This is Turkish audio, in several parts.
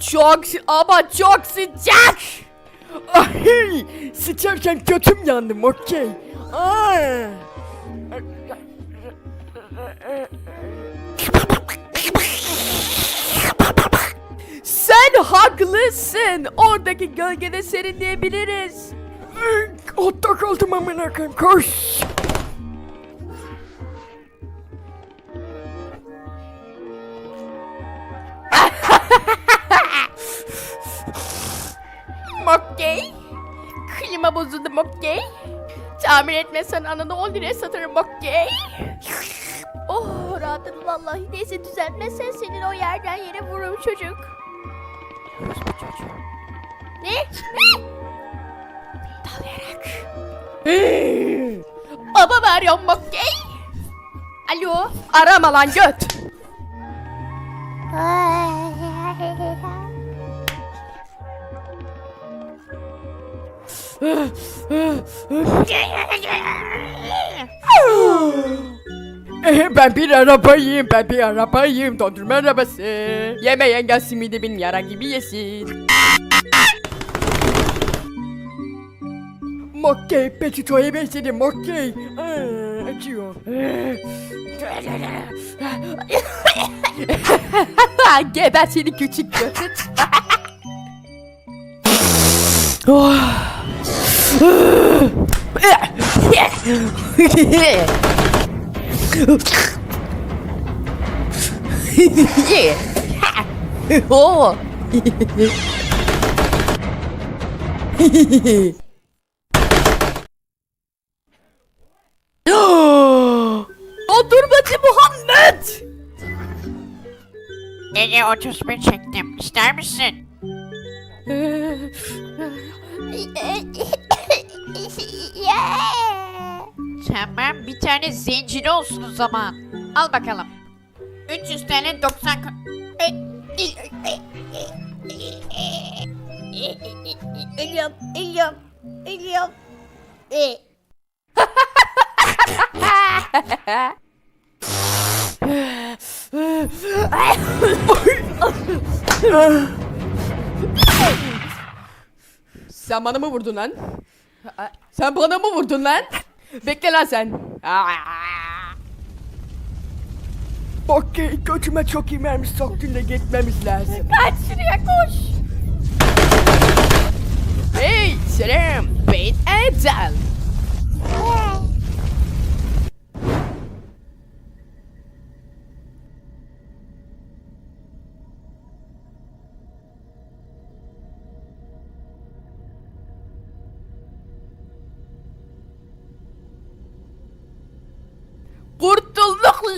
Çok ama çok sıcak. Ay, sıçarken kötüm yandım okey. Sen haklısın. Oradaki gölgede serinleyebiliriz. Otta kaldım amına koyayım. Koş. Tamir etmezsen ananı 10 liraya satarım Mokkey. Oh rahatladım vallahi. Neyse düzeltmezsen senin o yerden yere vururum çocuk. Ne? Ne? Dalayarak. Baba veriyorum Mokkey. Alo. Arama lan göt. Ben bir arabayım, ben bir arabayım, dondurma arabası. Yemeyen gelsin mide benim yara gibi yesin. Mokkey, Petito'ya benzedim, Mokkey. Aa, acıyor. Geber seni küçük göt. oh. yeah. oh. Dondurmacı Muhammed! Ege 31 çektim. İster misin? Tamam bir tane zencili olsun o zaman. Al bakalım. 300 TL 90 ko- Ölüyorum, ölüyorum, ölüyorum. E, Sen bana mı vurdun lan? Sen bana mı vurdun lan? Bekle lan sen. Okey, götüme çok iyi mermi soktun da gitmemiz lazım. Kaç şuraya koş. Hey, selam. Ben Edzal.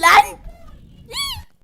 Lan.